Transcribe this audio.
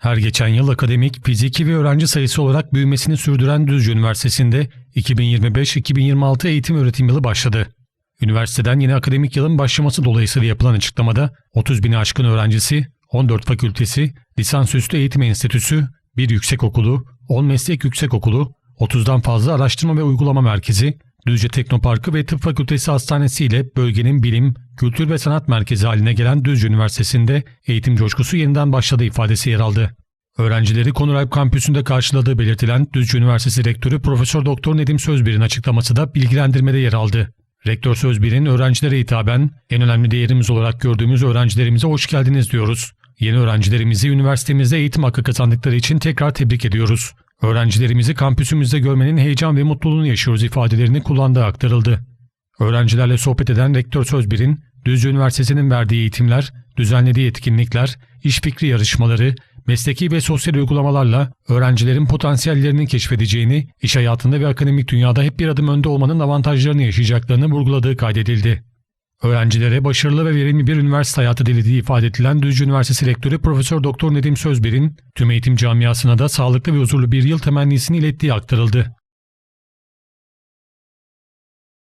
Her geçen yıl akademik, fiziki ve öğrenci sayısı olarak büyümesini sürdüren Düzce Üniversitesi'nde 2025-2026 eğitim öğretim yılı başladı. Üniversiteden yeni akademik yılın başlaması dolayısıyla yapılan açıklamada 30 bini aşkın öğrencisi, 14 fakültesi, lisansüstü eğitim enstitüsü, bir yüksekokulu, 10 meslek yüksekokulu, 30'dan fazla araştırma ve uygulama merkezi, Düzce Teknoparkı ve Tıp Fakültesi Hastanesi ile bölgenin bilim, kültür ve sanat merkezi haline gelen Düzce Üniversitesi'nde eğitim coşkusu yeniden başladı ifadesi yer aldı. Öğrencileri Konuralp kampüsünde karşıladığı belirtilen Düzce Üniversitesi Rektörü Profesör Doktor Nedim Sözbir'in açıklaması da bilgilendirmede yer aldı. Rektör Sözbir'in öğrencilere hitaben en önemli değerimiz olarak gördüğümüz öğrencilerimize hoş geldiniz diyoruz. Yeni öğrencilerimizi üniversitemizde eğitim hakkı kazandıkları için tekrar tebrik ediyoruz. Öğrencilerimizi kampüsümüzde görmenin heyecan ve mutluluğunu yaşıyoruz ifadelerini kullandığı aktarıldı. Öğrencilerle sohbet eden Rektör Sözbir'in, Düzce Üniversitesi'nin verdiği eğitimler, düzenlediği etkinlikler, iş fikri yarışmaları, mesleki ve sosyal uygulamalarla öğrencilerin potansiyellerini keşfedeceğini, iş hayatında ve akademik dünyada hep bir adım önde olmanın avantajlarını yaşayacaklarını vurguladığı kaydedildi. Öğrencilere başarılı ve verimli bir üniversite hayatı dilediği ifade edilen Düzce Üniversitesi Rektörü Profesör Doktor Nedim Sözbir'in tüm eğitim camiasına da sağlıklı ve huzurlu bir yıl temennisini ilettiği aktarıldı.